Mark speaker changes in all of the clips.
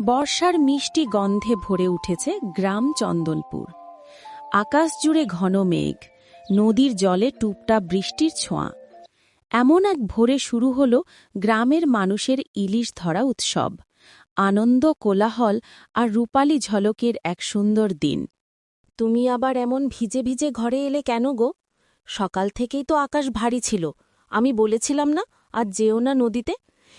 Speaker 1: বর্ষার মিষ্টি গন্ধে ভরে উঠেছে গ্রাম চন্দনপুর। আকাশ জুড়ে ঘন মেঘ, নদীর জলে টুপটা বৃষ্টির ছোঁয়া। এমন এক ভোরে শুরু হল গ্রামের মানুষের ইলিশ ধরা উৎসব। আনন্দ, কোলাহল আর রূপালী ঝলকের এক সুন্দর দিন। তুমি আবার এমন ভিজে ভিজে ঘরে এলে কেন গো? সকাল থেকেই তো আকাশ ভারী ছিল। আমি বলেছিলাম না, আজ যেও না নদীতে।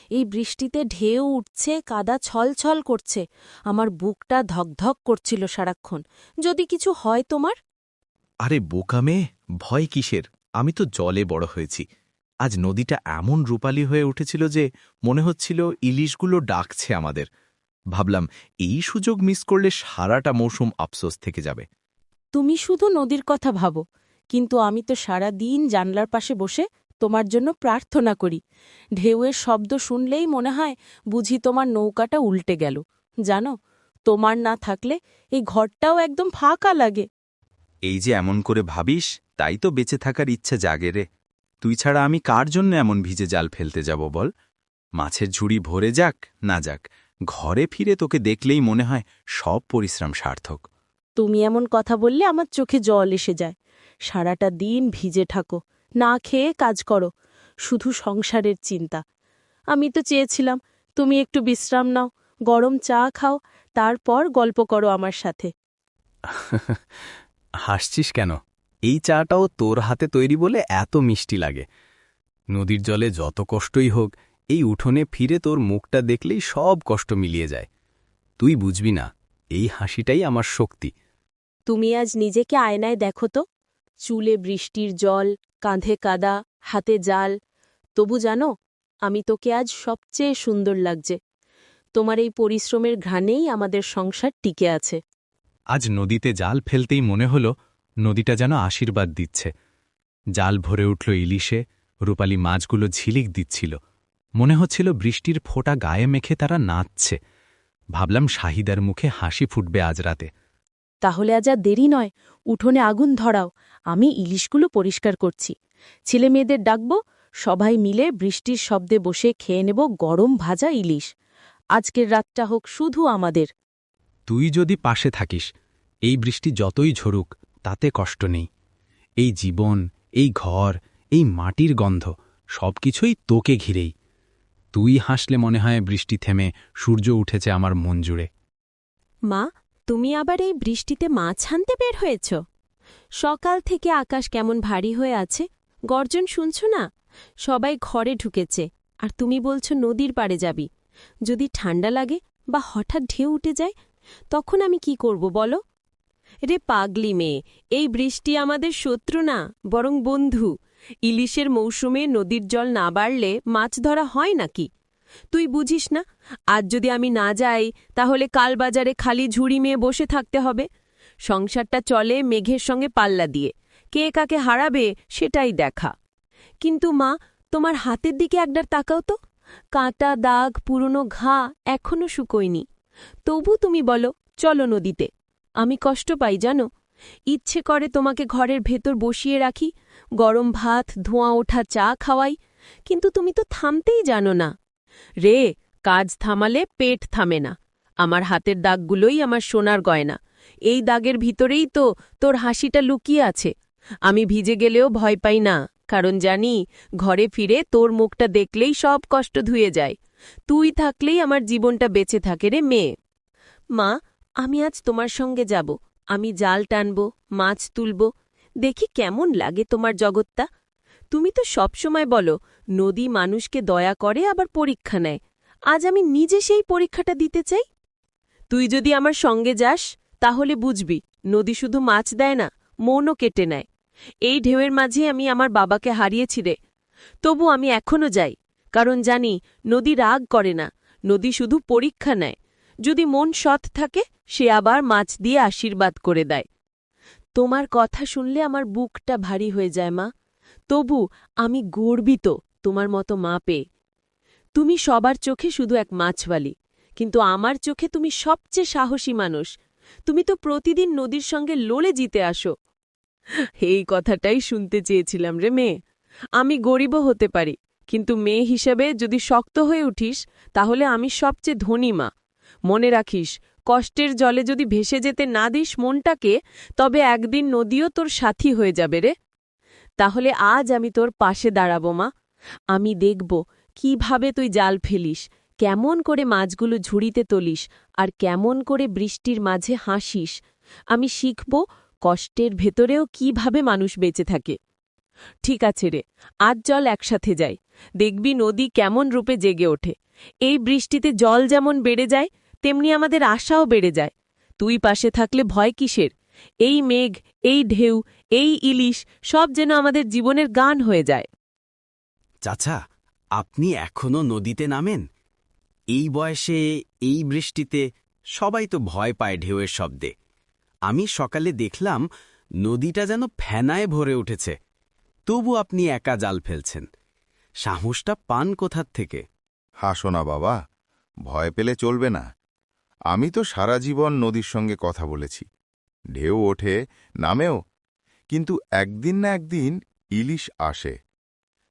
Speaker 1: এই বৃষ্টিতে ঢেউ উঠছে কাদা ছলছল করছে। আমার বুকটা ধকধক করছিল সারাক্ষণ। যদি কিছু হয় তোমার?
Speaker 2: আরে বোকা মেয়ে ভয় কিসের? আমি তো জলে বড় হয়েছি। আজ নদীটা এমন রূপালী হয়ে উঠেছিল যে মনে হচ্ছিল ইলিশগুলো ডাকছে আমাদের। ভাবলাম এই সুযোগ মিস করলে সারাটা মৌসুম আফসোস থেকে যাবে।
Speaker 1: তুমি শুধু নদীর কথা ভাবো কিন্তু আমি তো সারা দিন জানলার পাশে বসে তোমার জন্য প্রার্থনা করি। ঢেউয়ের শব্দ শুনলেই মনে হয় বুঝি তোমার নৌকাটা উল্টে গেল। জানো তোমার না থাকলে এই ঘরটাও একদম ফাঁকা লাগে।
Speaker 2: এই যে এমন করে ভাবিস তাই তো বেঁচে থাকার ইচ্ছে জাগে রে। তুই ছাড়া আমি কার জন্য এমন ভিজে জাল ফেলতে যাব বল? মাছের ঝুড়ি ভরে যাক না যাক ঘরে ফিরে তোকে দেখলেই মনে হয় সব পরিশ্রম সার্থক।
Speaker 1: তুমি এমন কথা বললে আমার চোখে জল এসে যায়। সারাটা দিন ভিজে থাকো। না খেয়ে কাজ করো শুধু সংসারের চিন্তা। আমি তো চেয়েছিলাম তুমি একটু বিশ্রাম নাও গরম চা খাও তারপর গল্প করো আমার সাথে।
Speaker 3: হাসছিস কেন? এই চাটাও তোর হাতে তৈরি বলে এত মিষ্টি লাগে। নদীর জলে যত কষ্টই হোক এই উঠোনে ফিরে তোর মুখটা দেখলেই সব কষ্ট মিলিয়ে যায়। তুই বুঝবি না এই হাসিটাই আমার শক্তি।
Speaker 1: তুমি আজ নিজেকে আয়নায় দেখো তো। চুলে বৃষ্টির জল, কাঁধে কাদা, হাতে জাল। তবু জানো, আমি তোকে আজ সবচেয়ে সুন্দর লাগছে। তোমার এই পরিশ্রমের ঘ্রাণেই আমাদের সংসার টিকে আছে।
Speaker 3: আজ নদীতে জাল ফেলতেই মনে হল, নদীটা যেন আশীর্বাদ দিচ্ছে। জাল ভরে উঠল ইলিশে, রূপালী মাছগুলো ঝিলিক দিচ্ছিল। মনে হচ্ছিল বৃষ্টির ফোঁটা গায়ে মেখে তারা নাচছে। ভাবলাম শাহিদার মুখে হাসি ফুটবে আজ রাতে।
Speaker 1: তাহলে আজ আর দেরি নয় উঠোনে আগুন ধরাও আমি ইলিশগুলো পরিষ্কার করছি। ছেলে মেয়েদের ডাকব সবাই মিলে বৃষ্টির শব্দে বসে খেয়ে নেব গরম ভাজা ইলিশ। আজকের রাতটা হোক শুধু আমাদের।
Speaker 3: তুই যদি পাশে থাকিস এই বৃষ্টি যতই ঝরুক তাতে কষ্ট নেই। এই জীবন এই ঘর এই মাটির গন্ধ সবকিছুই তোকে ঘিরেই। তুই হাসলে মনে হয় বৃষ্টি থেমে সূর্য উঠেছে আমার মন জুড়ে।
Speaker 1: মা তুমি আবার এই বৃষ্টিতে মাছ আনতে বের হয়েছ? সকাল থেকে আকাশ কেমন ভারী হয়ে আছে। গর্জন শুনছ না? সবাই ঘরে ঢুকেছে। আর তুমি বলছ নদীর পাড়ে যাবি। যদি ঠান্ডা লাগে বা হঠাৎ ঢেউ উঠে যায়, তখন আমি কি করব বলো? রে পাগলি মেয়ে, এই বৃষ্টি আমাদের শত্রু না, বরং বন্ধু। ইলিশের মৌসুমে নদীর জল না বাড়লে মাছ ধরা হয় নাকি? তুই বুঝিস না? আজ যদি আমি না যাই, তাহলে কাল বাজারে খালি ঝুড়ি মেয়ে বসে থাকতে হবে। সংসারটা চলে মেঘের সঙ্গে পাল্লা দিয়ে। কে কাকে হারাবে সেটাই দেখা। কিন্তু মা, তোমার হাতের দিকে একবার তাকাও তো। কাঁটা দাগ, পুরনো ঘা এখনও শুকোয়নি। তবু তুমি বলো, চলো নদীতে। আমি কষ্ট পাই, জানো? ইচ্ছে করে তোমাকে ঘরের ভেতর বসিয়ে রাখি। গরম ভাত, ধোঁয়া ওঠা চা খাওয়াই। কিন্তু তুমি তো থামতেই জানো না। রে, কাজ থামালে পেট থামে না। আমার হাতের দাগগুলোই আমার সোনার গয়না। এই দাগের ভিতরেই তো তোর হাসিটা লুকিয়ে আছে। আমি ভিজে গেলেও ভয় পাই না, কারণ জানি, ঘরে ফিরে তোর মুখটা দেখলেই সব কষ্ট ধুয়ে যায়। তুই থাকলেই আমার জীবনটা বেঁচে থাকে রে মেয়ে। মা, আমি আজ তোমার সঙ্গে যাব। আমি জাল টানব, মাছ তুলব। দেখি কেমন লাগে তোমার জগৎটা। তুমি তো সবসময় বলো নদী মানুষকে দয়া করে আবার পরীক্ষা নেয়। আজ আমি নিজে সেই পরীক্ষাটা দিতে চাই। তুই যদি আমার সঙ্গে যাস, তাহলে বুঝবি, নদী শুধু মাছ দেয় না, মনও কেটে নেয়। এই ঢেউয়ের মাঝে আমি আমার বাবাকে হারিয়েছি রে। তবু আমি এখনও যাই, কারণ জানি, নদী রাগ করে না, নদী শুধু পরীক্ষা নেয়। যদি মন সৎ থাকে, সে আবার মাছ দিয়ে আশীর্বাদ করে দেয়। তোমার কথা শুনলে আমার বুকটা ভারী হয়ে যায় মা। তবু আমি গর্বিত তোমার মতো মা পেয়ে। তুমি সবার চোখে শুধু এক মাছওয়ালি, কিন্তু আমার চোখে তুমি সবচেয়ে সাহসী মানুষ। তুমি তো প্রতিদিন নদীর সঙ্গে লড়ে জিতে আসো। এই কথাটাই শুনতে চেয়েছিলাম রে মেয়ে। আমি গরিবও হতে পারি, কিন্তু মেয়ে হিসেবে যদি শক্ত হয়ে উঠিস, তাহলে আমি সবচেয়ে ধনী মা। মনে রাখিস, কষ্টের জলে যদি ভেসে যেতে না দিস মনটাকে, তবে একদিন নদীও তোর সাথী হয়ে যাবে রে। তাহলে আজ আমি তোর পাশে দাঁড়াবো মা। আমি দেখব কীভাবে তুই জাল ফেলিস, কেমন করে মাছগুলো ঝুড়িতে তুলিস আর কেমন করে বৃষ্টির মাঝে হাসিস। আমি শিখব কষ্টের ভেতরেও কীভাবে মানুষ বেঁচে থাকে। ঠিক আছে রে, আজ জল একসাথে যাই, দেখবি নদী কেমন রূপে জেগে ওঠে। এই বৃষ্টিতে জল যেমন বেড়ে যায়, তেমনি আমাদের আশাও বেড়ে যায়। তুই পাশে থাকলে ভয় কিসের? এই মেঘ, এই ঢেউ, এই ইলিশ সব যেন আমাদের জীবনের গান হয়ে যায়।
Speaker 4: চাচা, আপনি এখনও নদীতে নামেন? এই বয়সে, এই বৃষ্টিতে সবাই তো ভয় পায় ঢেউয়ের শব্দে। আমি সকালে দেখলাম নদীটা যেন ফেনায় ভরে উঠেছে। তবু আপনি একা জাল ফেলছেন। সাহসটা পান কোথার থেকে?
Speaker 5: হাসো না বাবা, ভয় পেলে চলবে না। আমি তো সারা জীবন নদীর সঙ্গে কথা বলেছি। ঢেউ ওঠে, নামেও। কিন্তু একদিন না একদিন ইলিশ আসে।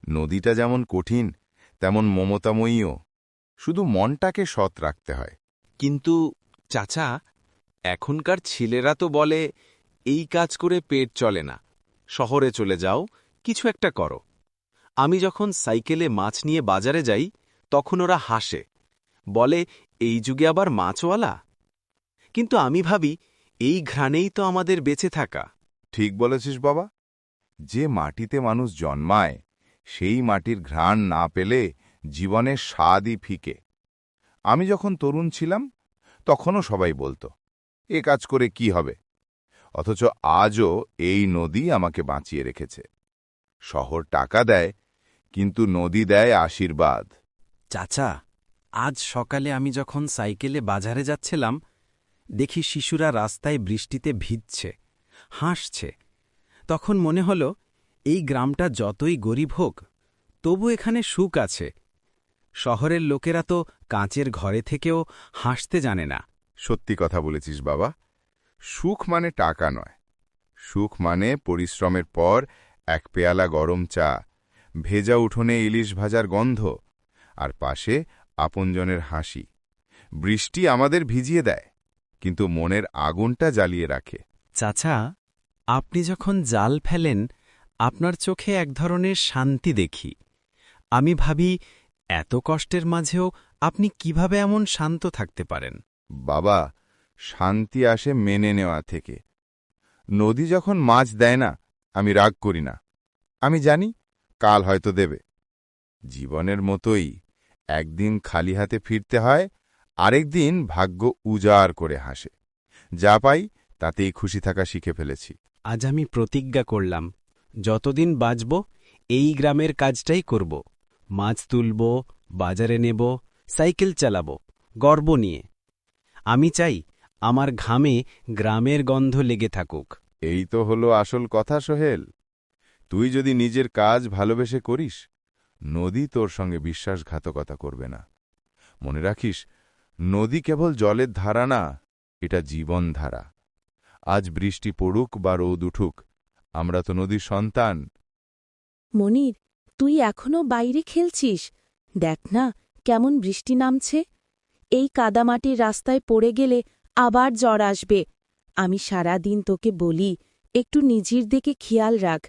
Speaker 5: নদীটা যেমন কঠিন তেমন মমতাময়ীও। শুধু মনটাকে সৎ রাখতে হয়।
Speaker 6: কিন্তু চাচা এখনকার ছেলেরা তো বলে এই কাজ করে পেট চলে না। শহরে চলে যাও কিছু একটা করো। আমি যখন সাইকেলে মাছ নিয়ে বাজারে যাই তখন ওরা হাসে। বলে এই যুগে আবার মাছওয়ালা? কিন্তু আমি ভাবি এই ঘ্রাণেই তো আমাদের বেঁচে থাকা।
Speaker 5: ঠিক বলেছিস বাবা। যে মাটিতে মানুষ জন্মায় সেই মাটির ঘ্রাণ না পেলে জীবনের স্বাদই ফিকে। আমি যখন তরুণ ছিলাম, তখনও সবাই বলতো, এ কাজ করে কি হবে? অথচ আজও এই নদী আমাকে বাঁচিয়ে রেখেছে। শহর টাকা দেয়, কিন্তু নদী দেয় আশীর্বাদ।
Speaker 4: চাচা, আজ সকালে আমি যখন সাইকেলে বাজারে যাচ্ছিলাম, দেখি শিশুরা রাস্তায় বৃষ্টিতে ভিজছে, হাসছে। তখন মনে হল এই গ্রামটা যতই গরিব হোক তবু এখানে সুখ আছে। শহরের লোকেরা তো কাঁচের ঘরে থেকেও হাসতে জানে না।
Speaker 5: সত্যি কথা বলেছিস বাবা। সুখ মানে টাকা নয়। সুখ মানে পরিশ্রমের পর এক পেয়ালা গরম চা ভেজা উঠোনে ইলিশ ভাজার গন্ধ আর পাশে আপনজনের হাসি। বৃষ্টি আমাদের ভিজিয়ে দেয় কিন্তু মনের আগুনটা জ্বালিয়ে রাখে।
Speaker 3: চাচা আপনি যখন জাল ফেলেন আপনার চোখে এক ধরনের শান্তি দেখি। আমি ভাবি এত কষ্টের মাঝেও আপনি কীভাবে এমন শান্ত থাকতে পারেন?
Speaker 5: বাবা শান্তি আসে মেনে নেওয়া থেকে। নদী যখন মাছ দেয় না আমি রাগ করি না। আমি জানি কাল হয়তো দেবে। জীবনের মতোই একদিন খালি হাতে ফিরতে হয় আরেকদিন ভাগ্য উজাড় করে হাসে। যা পাই তাতেই খুশি থাকা শিখে ফেলেছি।
Speaker 4: আজ আমি প্রতিজ্ঞা করলাম যতদিন বাঁচব, এই গ্রামের কাজটাই করব। মাছ তুলব, বাজারে নেব, সাইকেল চালাব, গর্ব নিয়ে। আমি চাই আমার ঘামে গ্রামের গন্ধ লেগে থাকুক।
Speaker 5: এই তো হলো আসল কথা, সোহেল। তুই যদি নিজের কাজ ভালোবেসে করিস, নদী তোর সঙ্গে বিশ্বাসঘাতকতা করবে না। মনে রাখিস, নদী কেবল জলের ধারা না, এটা জীবনধারা আজ বৃষ্টি পড়ুক বা রোদ উঠুক আমরা তো নদীর সন্তান।
Speaker 1: মনির তুই এখনও বাইরে খেলছিস? দেখ না কেমন বৃষ্টি নামছে। এই কাদামাটির রাস্তায় পড়ে গেলে আবার জ্বর আসবে। আমি সারা দিন তোকে বলি একটু নিজের দিকে খেয়াল রাখ।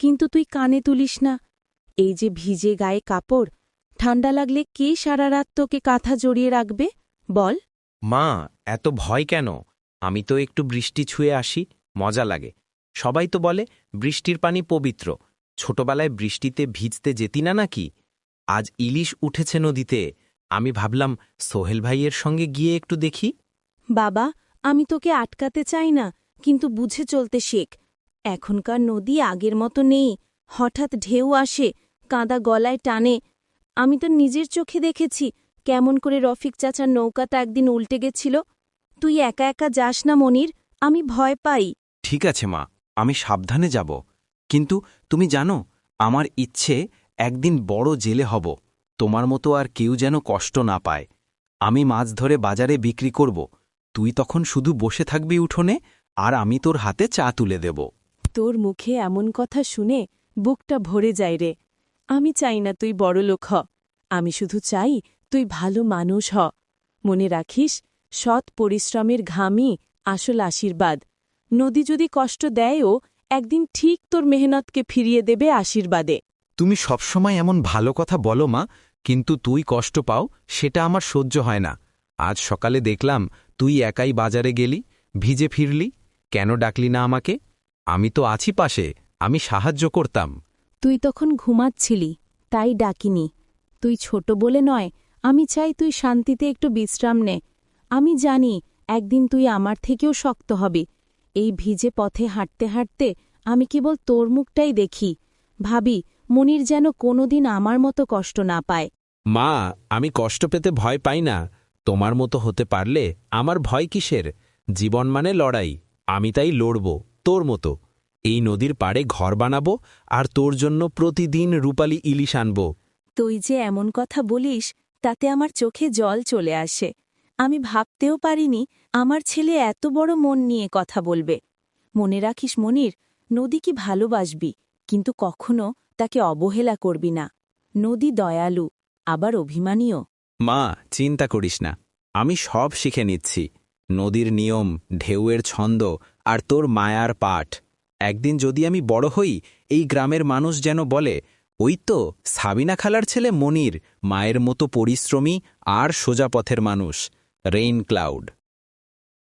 Speaker 1: কিন্তু তুই কানে তুলিস না। এই যে ভিজে গায়ে কাপড় ঠান্ডা লাগলে কে সারা রাত তোকে কাঁথা জড়িয়ে রাখবে? বল।
Speaker 6: মা এত ভয় কেন? আমি তো একটু বৃষ্টি ছুঁয়ে আসি মজা লাগে। সবাই তো বলে বৃষ্টির পানি পবিত্র। ছোটবেলায় বৃষ্টিতে ভিজতে যেতি না নাকি? আজ ইলিশ উঠেছে নদীতে। আমি ভাবলাম সোহেল ভাইয়ের সঙ্গে গিয়ে একটু দেখি।
Speaker 1: বাবা আমি তোকে আটকাতে চাই না কিন্তু বুঝে চলতে শেখ। এখনকার নদী আগের মতো নেই। হঠাৎ ঢেউ আসে কাঁদা গলায় টানে। আমি তো নিজের চোখে দেখেছি কেমন করে রফিক চাচার নৌকাটা একদিন উল্টে গেছিল। তুই একা একা যাস না মনির আমি ভয় পাই।
Speaker 6: ঠিক আছে মা আমি সাবধানে যাব। কিন্তু তুমি জানো, আমার ইচ্ছে একদিন বড় জেলে হব। তোমার মতো আর কেউ যেন কষ্ট না পায়। আমি মাছ ধরে বাজারে বিক্রি করব। তুই তখন শুধু বসে থাকবি উঠোনে, আর আমি তোর হাতে চা তুলে দেব।
Speaker 1: তোর মুখে এমন কথা শুনে বুকটা ভরে যায় রে। আমি চাই না তুই বড়লোক হ। আমি শুধু চাই তুই ভালো মানুষ হ। মনে রাখিস, সৎ পরিশ্রমের ঘামই আসল আশীর্বাদ। নদী যদি কষ্ট দেয়ও একদিন ঠিক তোর মেহনতকে ফিরিয়ে দেবে আশীর্বাদে।
Speaker 3: তুমি সবসময় এমন ভালো কথা বলো মা কিন্তু তুই কষ্ট পাও সেটা আমার সহ্য হয় না। আজ সকালে দেখলাম তুই একাই বাজারে গেলি ভিজে ফিরলি কেন ডাকলি না আমাকে? আমি তো আছি পাশে আমি সাহায্য করতাম।
Speaker 1: তুই তখন ঘুমাচ্ছিলি তাই ডাকিনি। তুই ছোট বলে নয় আমি চাই তুই শান্তিতে একটু বিশ্রাম নে। আমি জানি একদিন তুই আমার থেকেও শক্ত হবি এই ভিজে পথে হাঁটতে হাঁটতে আমি কেবল তোর মুখটাই দেখি। ভাবি মনির যেন কোনোদিন আমার মতো কষ্ট না পায়।
Speaker 6: মা আমি কষ্ট পেতে ভয় পাই না। তোমার মতো হতে পারলে আমার ভয় কিসের? জীবন মানে লড়াই আমি তাই লড়ব তোর মতো। এই নদীর পাড়ে ঘর বানাবো আর তোর জন্য প্রতিদিন রূপালি ইলিশ আনব।
Speaker 1: তুই যে এমন কথা বলিস তাতে আমার চোখে জল চলে আসে। আমি ভাবতেও পারিনি আমার ছেলে এত বড় মন নিয়ে কথা বলবে। মনে রাখিস মনির, নদী কি ভালোবাসবি, কিন্তু কখনো তাকে অবহেলা করবি না। নদী দয়ালু, আবার অভিমানীয়
Speaker 6: মা, চিন্তা করিস না, আমি সব শিখে নিচ্ছি। নদীর নিয়ম, ঢেউয়ের ছন্দ আর তোর মায়ার পাঠ। একদিন যদি আমি বড় হই, এই গ্রামের মানুষ যেন বলে, ওই তো, সাবিনা খালার ছেলে মনির, মায়ের মতো পরিশ্রমী আর সোজা পথের মানুষ। rain cloud.